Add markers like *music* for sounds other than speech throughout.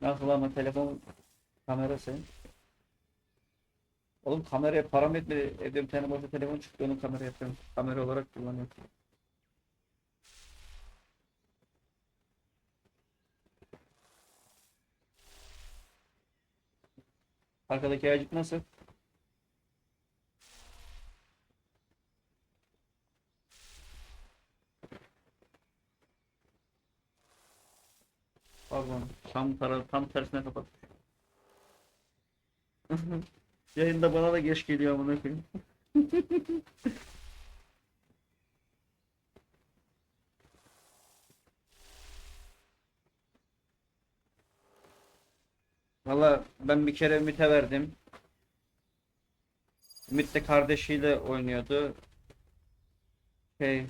Nasıl ama telefon kamerası. Oğlum kameraya parametre evde bir tane boşta telefon çıktı onu kamera yapıyorum. Kamera olarak kullanıyorum. Arkadaki ayıcık nasıl? Pardon. Tam tara tam tersine kapat. Yayında bana da geç geliyor amına koyayım. *laughs* Valla ben bir kere Ümit'e verdim. Ümit de kardeşiyle oynuyordu. Şey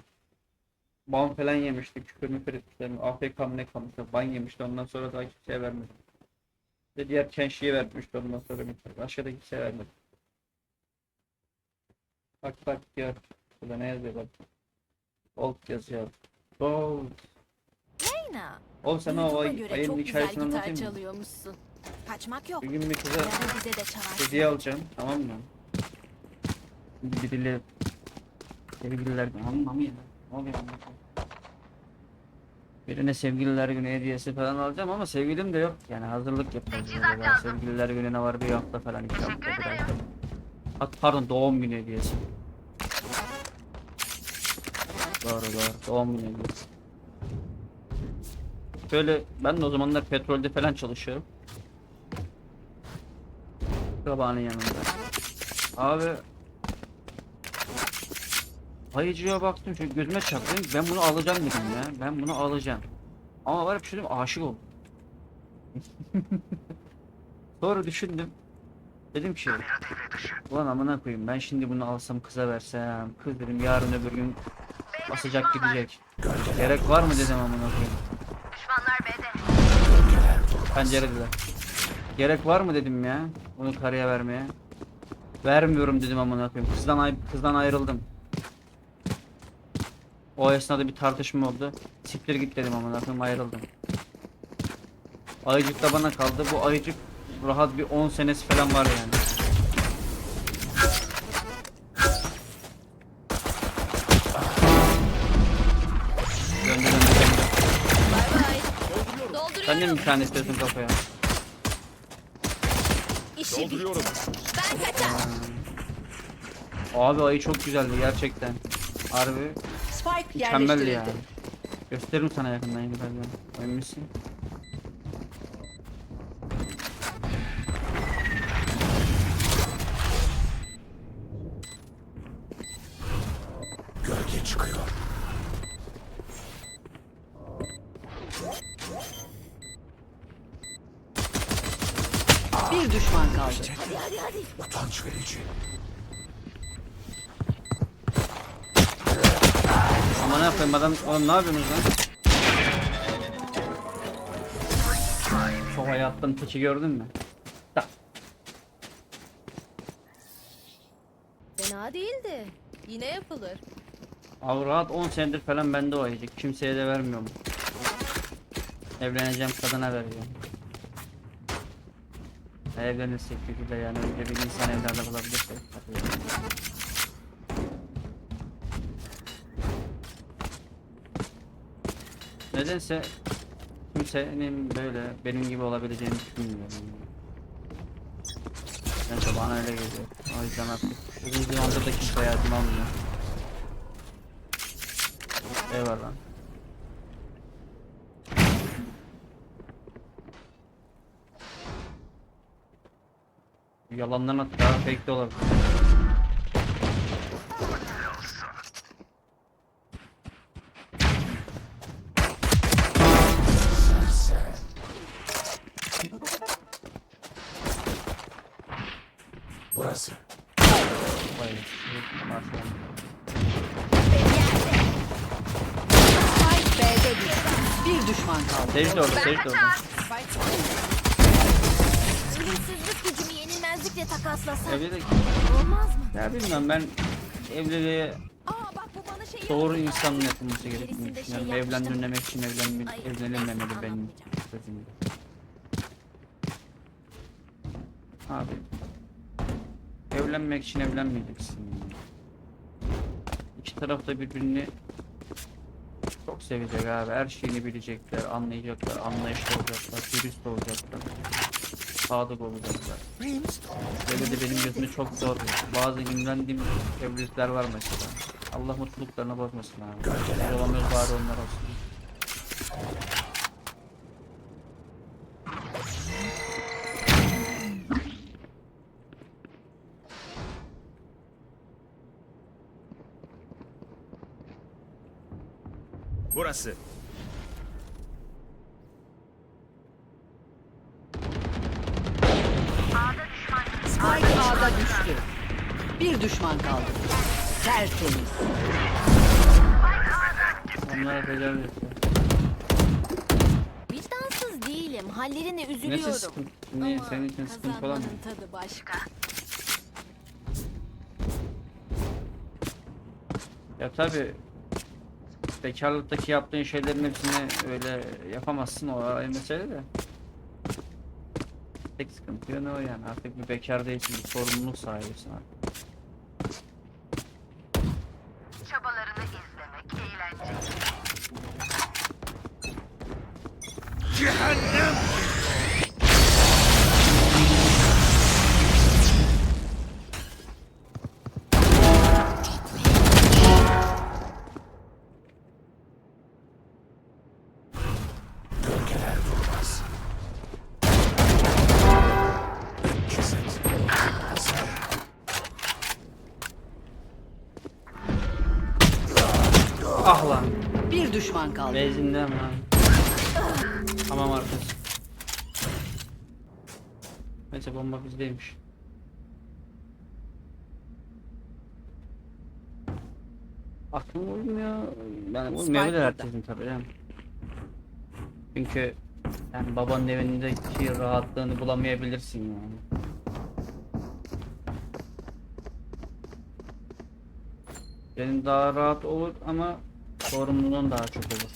ban falan yemişti. Küfür müfür etmişler. AFK mı ne kalmıştı. Ban yemişti. Ondan sonra daha kimseye vermedim. Ve diğer Kenşi'ye vermişti ondan sonra Ümit. Başka da kimseye vermedim. Bak bak gör. Burada ne yazıyor bak. Gold yazıyor. Gold. Reyna. Oğlum sen o ay, ayın hikayesini anlatayım mı? Kaçmak yok. Bir gün bir kıza hediye alacağım. Tamam mı? Biriyle sevgililer günü. Anlamam mı ya? Ne oluyor anlamam. Birine sevgililer günü hediyesi falan alacağım ama sevgilim de yok. Yani hazırlık yapacağız. böyle. Daha sevgililer gününe var bir hafta falan. iki hafta bir hafta. Hat, pardon doğum günü hediyesi. Doğru doğru doğum günü hediyesi. Şöyle ben de o zamanlar petrolde falan çalışıyorum. Babanın yanında. Abi Ayıcıya baktım şu gözüme çarptı. Ben bunu alacağım dedim ya. Ben bunu alacağım. Ama var ya bir şey diyeyim aşık oldum. *laughs* Sonra düşündüm. Dedim ki Ulan amına koyayım ben şimdi bunu alsam kıza versem. Kız dedim yarın öbür gün basacak gidecek. Gerek var mı dedim amına koyayım. Pencerediler. Gerek var mı dedim ya bunu karıya vermeye. Vermiyorum dedim amına koyayım. Kızdan ay kızdan ayrıldım. O esnada bir tartışma oldu. Siktir git dedim amına koyayım ayrıldım. Ayıcık da bana kaldı. Bu ayıcık rahat bir 10 senesi falan var yani. Döndü döndü döndü. Sen de mi bir tane istiyorsun kafaya? İşi bitti. Dolduruyorum. Ben kaçar. Abi ayı çok güzeldi gerçekten. Harbi Spike yerleştirildi. yani. Gösteririm sana yakından ben. Emin misin? Oğlum ne yapıyorsunuz lan? Şu hayattan teki gördün mü? Tak. Fena değildi. Yine yapılır. Abi rahat 10 senedir falan bende o ayıcık. Kimseye de vermiyorum. Evleneceğim kadına vereceğim. Evlenirsek kötü de yani öyle bir insan evlerde bulabilirsek. Nedense kimsenin böyle benim gibi olabileceğini düşünmüyorum. Neyse bana öyle geliyor. O yüzden artık uzun zamandır da kimse hayatımı almıyor. Eyvallah. Yalandan hatta fake de olabilir. Düşman kaldı. Sage de orada, Sage de orada. Ölümsüzlük gücümü yenilmezlikle takaslasam Evlilik. olmaz mı? Ya bilmem ben evliliğe Aa bak bu bana şey doğru insanın yapılması gerektiğini şey düşünüyorum. Evlendirmemek için evlenme, evlenilmemeli benim anlamayacağım. sözüm. Abi. Evlenmek için evlenmeyeceksin. İki taraf da birbirini çok sevecek abi. Her şeyini bilecekler, anlayacaklar, anlayışlı olacaklar, dürüst olacaklar. Sadık olacaklar. Böyle de benim gözümde çok zor. Bazı imrendiğim evlilikler var mesela. Allah mutluluklarına bozmasın abi. Biz olamıyoruz bari onlar olsun. Burası. Spike A'da düştü. Bir düşman kaldı. Tertemiz. Onlara tecavüz etti. Vicdansız değilim. Hallerine Nesi üzülüyorum. sıkıntı? Ne, senin için sıkıntı olan mı? Kazanmanın tadı başka. Ya tabi bekarlıktaki yaptığın şeylerin hepsini öyle yapamazsın o ayrı mesele de. Tek sıkıntı yönü o yani artık bir bekar değilsin bir sorumluluk sahibisin artık. Çabalarını izlemek eğlenceli. Ah kaldı. benzinden lan. Tamam arkadaş. Neyse bomba bizdeymiş. Aklım uymuyor. Spike uymayabilir burada. herkesin tabii yani. Çünkü yani babanın evindeki rahatlığını bulamayabilirsin yani. Benim daha rahat olur ama sorumluluğun daha çok olur.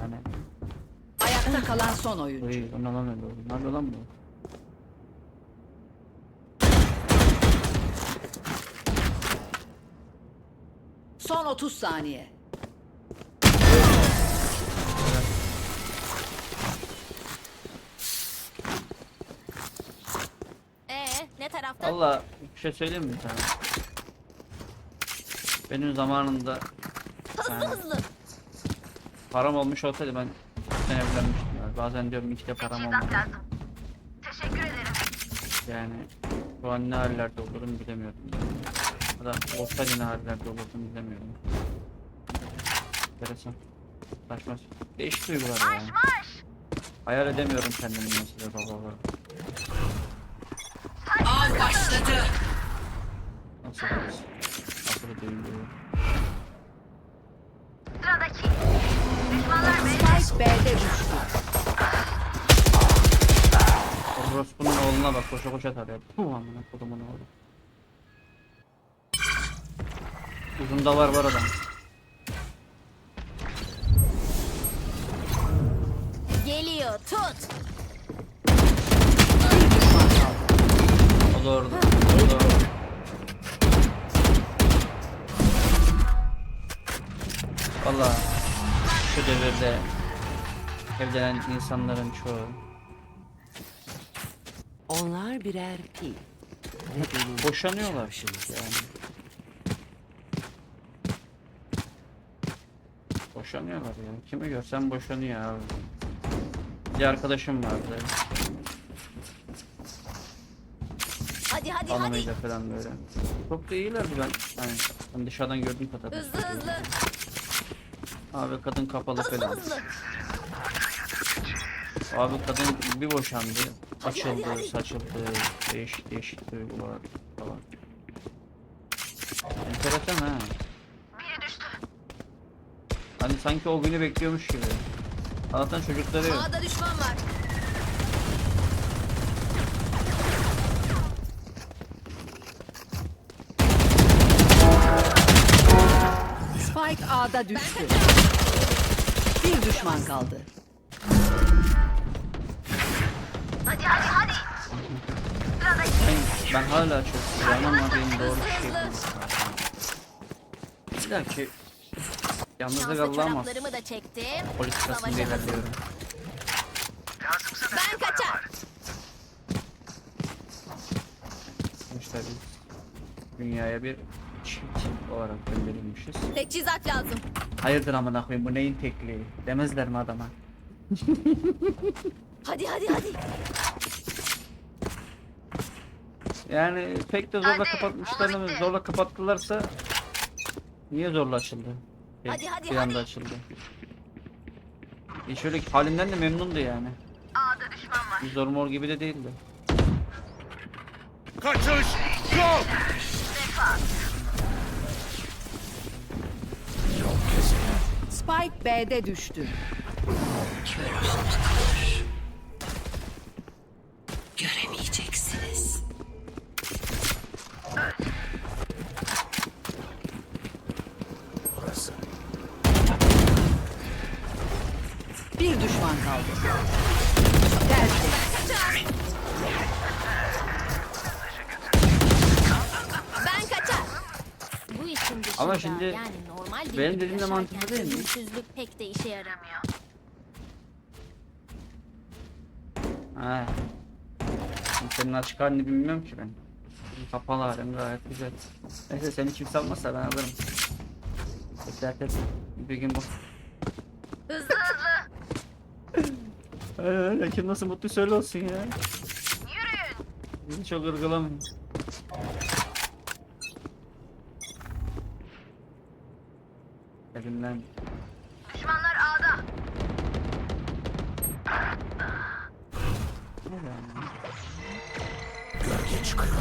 Yani Ayakta kalan son oyuncu. Uy, ona lan öyle oldu. Nerede lan bu? Son 30 saniye. Ee, ne tarafta? Allah bir şey söyleyeyim mi sana? Benim zamanında Hızlı yani hızlı. param olmuş olsaydı ben ben evlenmiştim. Yani. Bazen diyorum hiç de param olmadı. Teşekkür ederim. Yani şu an ne hallerde olurum bilemiyorum. Ya da olsaydı ne hallerde olurdum bilemiyorum. Enteresan. Saçma. Değişik duygular yani. Hayal edemiyorum kendimi mesela baba olarak. Av başladı. Nasıl Oğluna bak koşa koşa tarıyor. Puh amına kodumun oğlu. Uzunda var var adam. Geliyor. Tut. O da orada. O da orada. Valla şu devirde evlenen insanların çoğu Onlar birer pil. boşanıyorlar yani. Boşanıyorlar ya. Kimi görsem boşanıyor abi. Bir arkadaşım vardı. Hadi hadi hadi. Hanımıyla falan böyle. Çok da iyilerdi ben. Yani ben dışarıdan gördüğüm kadar. Hızlı hızlı. Abi kadın kapalı Hızlı falan. hızlı. Abi kadın bir boşandı. Açıldı, saçıldı. Değişik değişik duygular falan. Enteresan ha. Hani sanki o günü bekliyormuş gibi. Allah'tan çocukları yok. Düşman var. Spike A'da düştü. Bir düşman kaldı. Ben hala çok sıcağım ama benim doğru bir şey hızlı. yapmam İlla ki yalnızlık Şanslı Allah'ım olsun. çoraplarımı da çektim. Savaşa hazır. ilerliyorum. Ben kaçar. Sonuçta biz dünyaya bir çift olarak gönderilmişiz. Teçhizat lazım. Hayırdır amına koyayım bu neyin tekliği? Demezler mi adama? Hadi hadi hadi. Yani pek de zorla Hadi, kapatmışlarını bitti. zorla kapattılarsa niye zorla açıldı? Şey, Hadi, hadi, bir anda hadi. açıldı. E şöyle halinden de memnundu yani. A'da düşman var. Bir Zormor gibi de değildi. Kaçış yok. Spike B'de düştü. Göremeyeceksiniz. Düşman kaldı. Tersi. Ben kaçar. Bu işin dışında Ama şimdi yani normal bir benim dediğim de mantıklı değil mi? ölümsüzlük pek de işe yaramıyor. Ha. Senin açık halini bilmiyorum ki ben. Kapalı halin gayet güzel. Neyse seni kimse almazsa ben alırım. Et. Bir gün bu. Hızlı hızlı. Ee, kim nasıl mutlu söyle olsun ya. Yürüyün. Bizi çok ırgılamayın. Elimden. Düşmanlar yani? Gölge çıkıyor.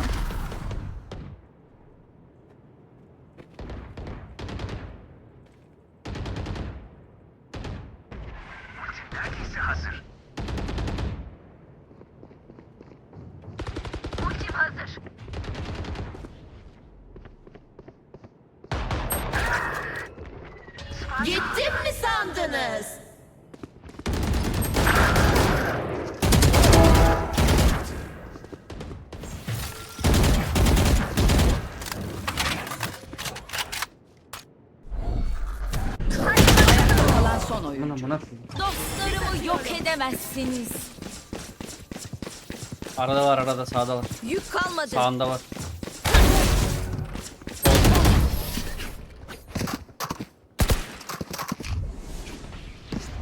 Arada var arada sağda var. Yük kalmadı. Sağında var.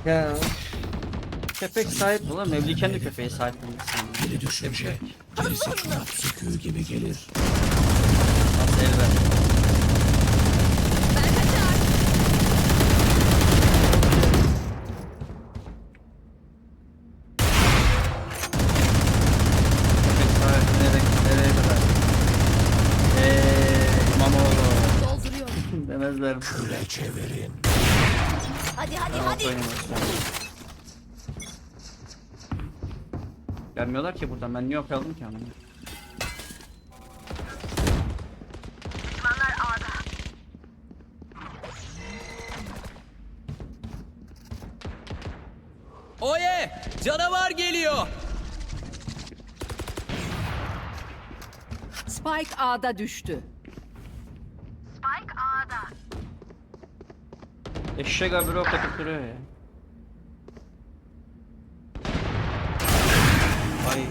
Ya köpek sahip ulan Mevli kendi köpeğe sahip olmasın. Biri düşünce gerisi kitap söküğü gibi gelir. Nasıl el ver. Ben kaçar. Köpek sahibi nereye, nereye kadar? Eee İmamoğlu Dolduruyorum. demezler mi? Küle çevirin. Hadi hadi hadi. Gelmiyorlar ki buradan. Ben niye aldım ki A'da. Oye! Canavar geliyor! Spike A'da düştü. Eşek abi ok atıp duruyor ya. Ay.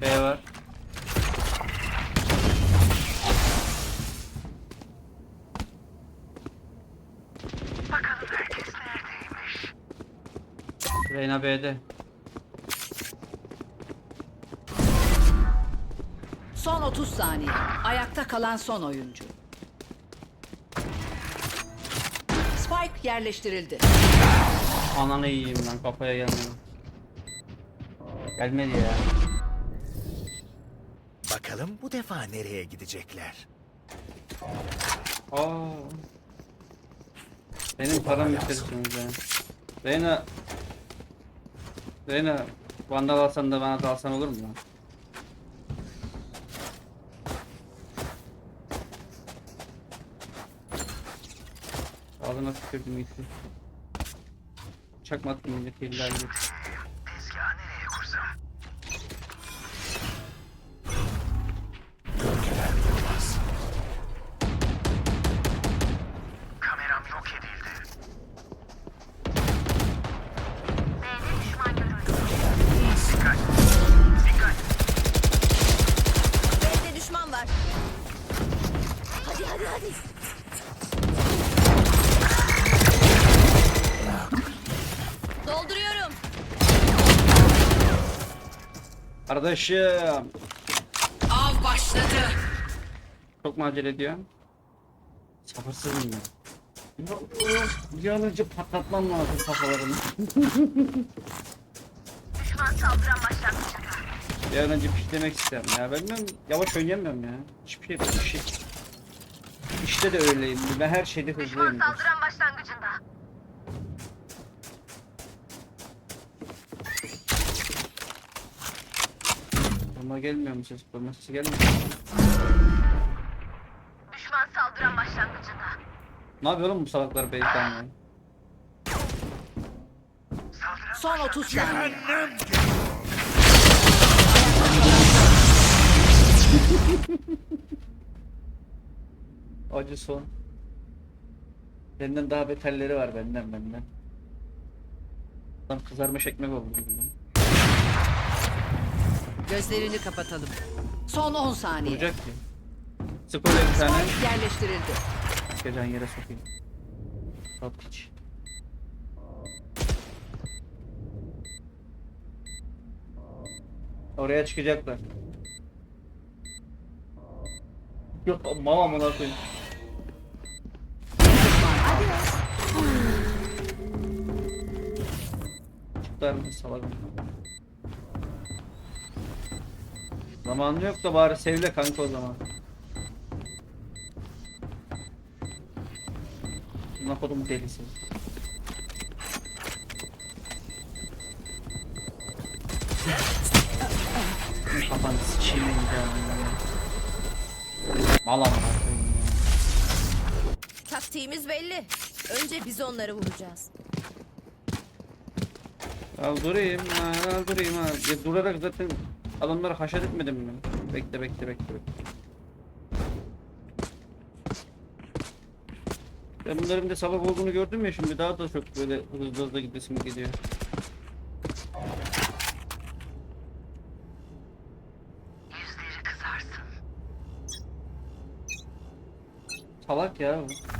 B var. Bakalım herkes neredeymiş. Reyna B'de. Son 30 saniye. Ayakta kalan son oyuncu. Spike yerleştirildi. Ananı yiyeyim lan kafaya gelmedi. Gelmedi ya. Bakalım bu defa nereye gidecekler? Aa. Benim param bitirirsiniz ya. Reyna Reyna vandal alsan da bana da alsan olur mu? lan? Ağzına tükürdüm iyisi. Çakmattım milleti illa Kardeşim. Av başladı. Çok mu acele ediyorsun? Sabırsızım ya. Bir an önce patlatmam lazım kafalarını. Düşman saldıran başlangıçta. Bir an önce pişlemek isterim ya. Ben, ben yavaş oynayamıyorum ya. Hiçbir şey bir şey. İşte de öyleyim. Ben her şeyde Düşman hızlıyım. saldıran başlangıcında. Ama gelmiyor mu ses? Bana sesi gelmiyor. Düşman saldıran başlangıcında. Ne yapıyor oğlum bu salaklar beyefendi? ya? Saldıran Son 30 saniye. *laughs* Acı son. Benden daha beterleri var benden benden. Adam kızarmış ekmek oldu. Gözlerini kapatalım. Son 10 saniye. Vuracak ki. Bir tane. Yerleştirildi. Geçen yere sokayım. Sat hiç. Oraya çıkacaklar. Yok mama amına koyayım. Çıktılar mı salak mı? Zamanı yok da bari sevle kanka o zaman. Buna kodum delisi. Kafanı sıçayım ya. Mal amına koyayım ya. Taktiğimiz belli. Önce biz onları vuracağız. Ya durayım ya durayım ha. Ya durarak zaten adamları haşat etmedim mi? Bekle bekle bekle bekle. Ben bunların bir de sabah olduğunu gördüm ya şimdi daha da çok böyle hızlı hızlı gidesim geliyor. yüzleri kızarsın. Salak ya bu.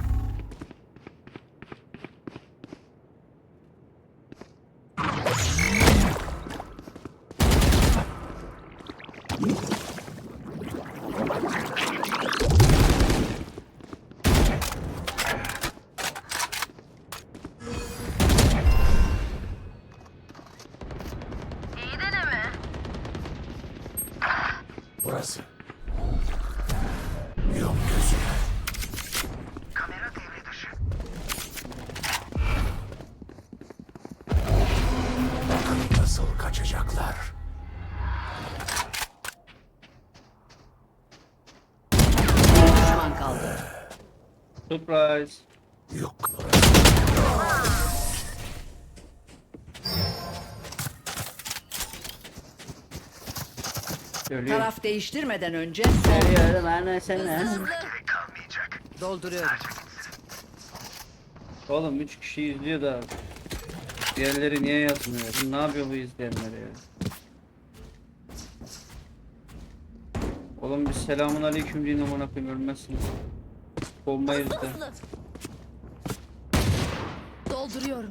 Surprise. Yok. Ölüyor. Taraf değiştirmeden önce ana sana. Gerek kalmayacak. Dolduruyorum. Oğlum 3 kişi izliyor da diğerleri niye yazmıyor? Bu ne yapıyor bu izleyenler ya? Oğlum bir selamun aleyküm deyin amına koyayım ölmezsiniz. Da. Hızlı. Dolduruyorum.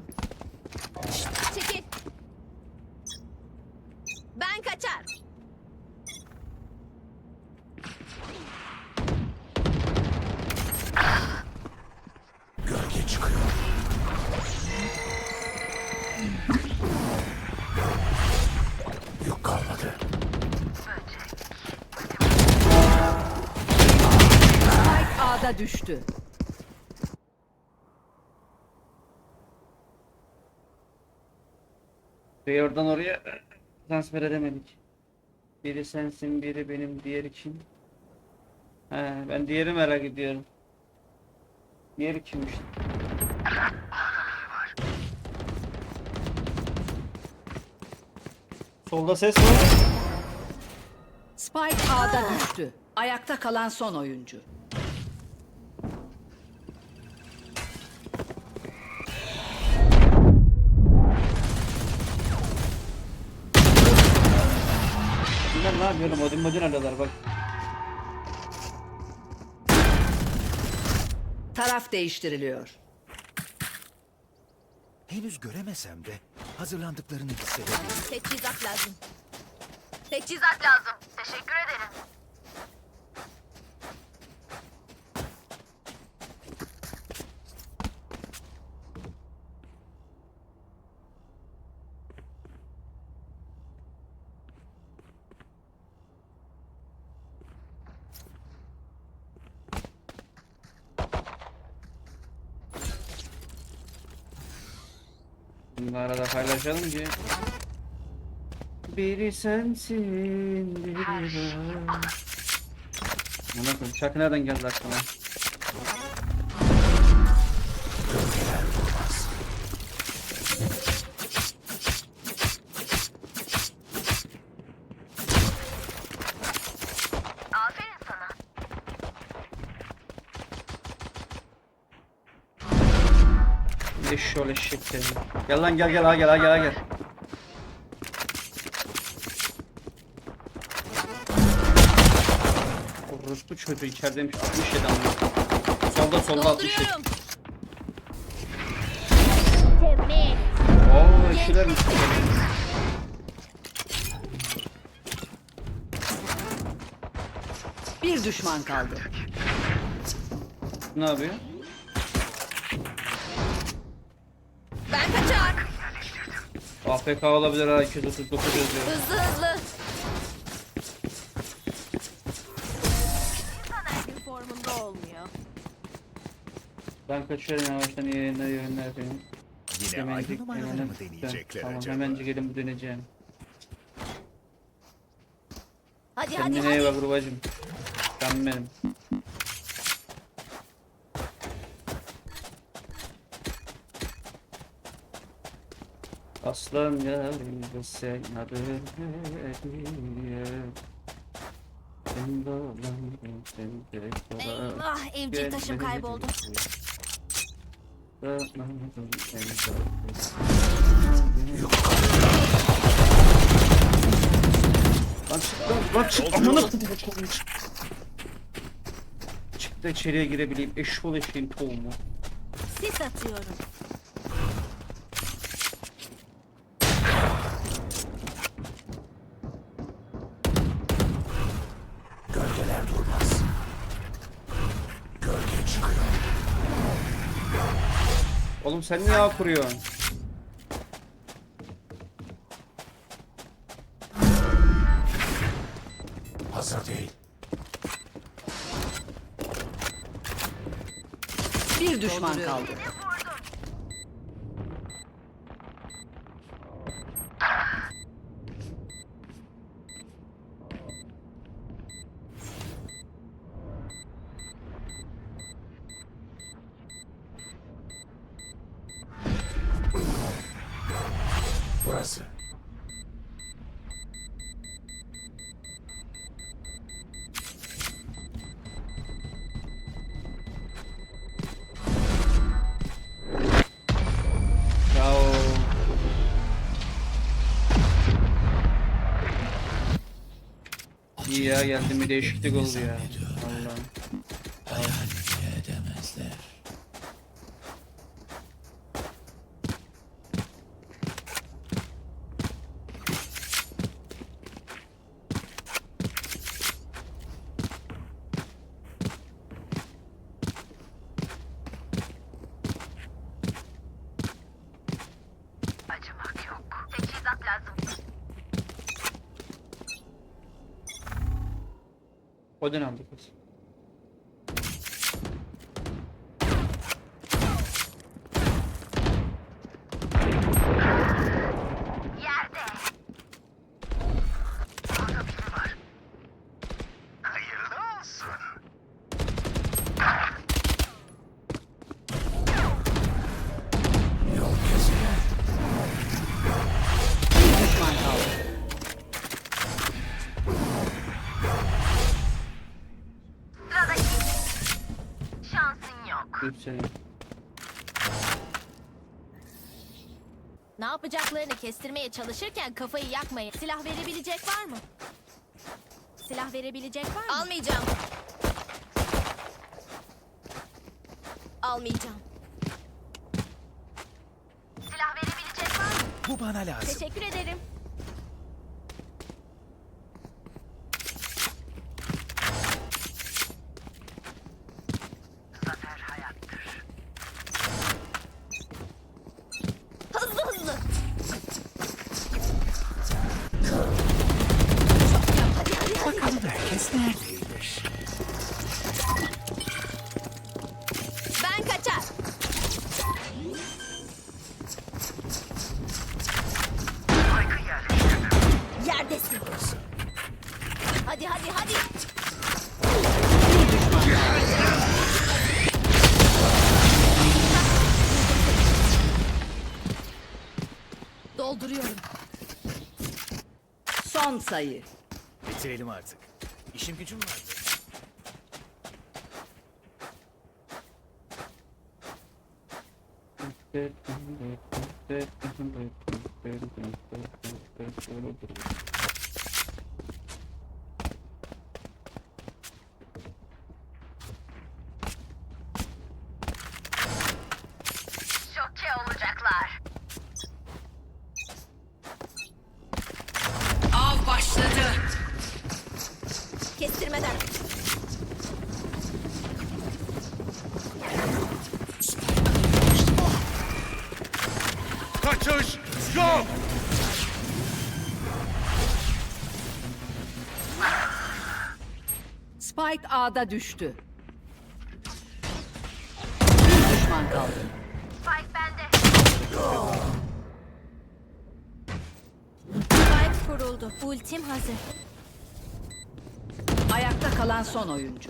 Düştü. Ve oradan oraya transfer edemedik. Biri sensin, biri benim, diğeri kim? He, ben diğeri merak ediyorum. Diğeri kimmiş? Solda ses var. Spike A'da düştü. Ayakta kalan son oyuncu. Yapıyorum? Odin modin arıyorlar bak. Taraf değiştiriliyor. Henüz göremesem de hazırlandıklarını hissedebilirim. Teçhizat lazım. Teçhizat lazım. Teşekkür ederim. Arada paylaşalım ki. Biri sensin, biri ben. Buna koyayım. Şarkı nereden geldi aklıma? Eşşoğlu eşek seni. Gel lan gel gel ha gel ha gel ha gel. Orospu çocuğu içerideymiş 67 anlıyor. Solda solda 67. Dolduruyorum. Temiz. Oo eşilermiş. Bir düşman kaldı. Ne yapıyor? AFK olabilir ha 239 yazıyor. Hızlı hızlı. Gün formunda olmuyor. Ben kaçıyorum yavaştan iyi yayınlar iyi yayınlar efendim. Yine Hemencik, aynı numaraları hemen- mı deneyecekler Tamam acaba? hemencik gelin bu döneceğim. Hadi hadi Kendine iyi hadi. bak babacım. Canım benim. Aslan yarıydı sen dolan Eyvah evcil taşım kayboldu. Lan çık lan, lan çık amına. Çık da içeriye girebileyim eşşoğlu eşeğin tohumu. Sis atıyorum. Oğlum sen niye ağ kuruyorsun? Hazır değil. Bir düşman kaldı. Ya geldi bir değişiklik oldu ya. ¿Cuál es? Yükseleyim. Ne yapacaklarını kestirmeye çalışırken kafayı yakmayın. Silah verebilecek var mı? Silah verebilecek var mı? Almayacağım. Almayacağım. Silah verebilecek var mı? Bu bana lazım. Teşekkür ederim. Sayı. Bitirelim artık. İşim gücüm vardı. A'da düştü. Bir düşman kaldı. Spike bende. Spike kuruldu. Ultim hazır. Ayakta kalan son oyuncu.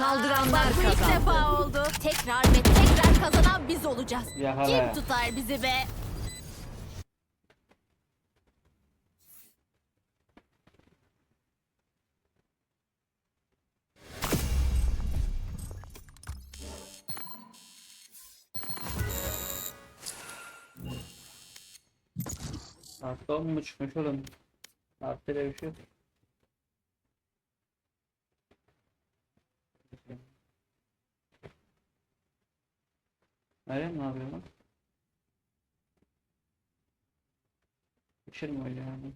Saldıranlar Bak bu ilk kazandı. defa oldu. Tekrar ve tekrar kazanan biz olacağız. Ya hala. Kim tutar bizi be? Artı 10 mu çıkmış oğlum? Artı ile bir şey yok. Meryem ne yapıyor lan? Mi öyle yani?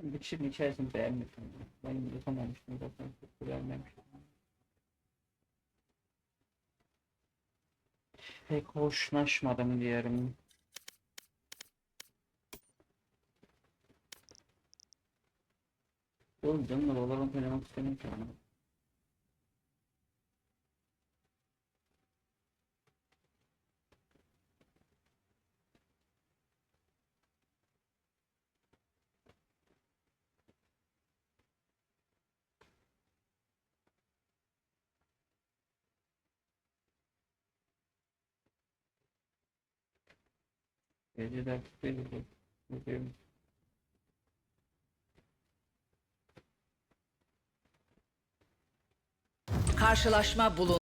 Bir kişinin içerisini beğenmedim. Ben yapamamıştım zaten. Çok beğenmemiştim. Pek hoşlaşmadım diyelim. Oğlum canım da Valorant oynamak istemiyorum ama. Gece de gece de Karşılaşma bulun.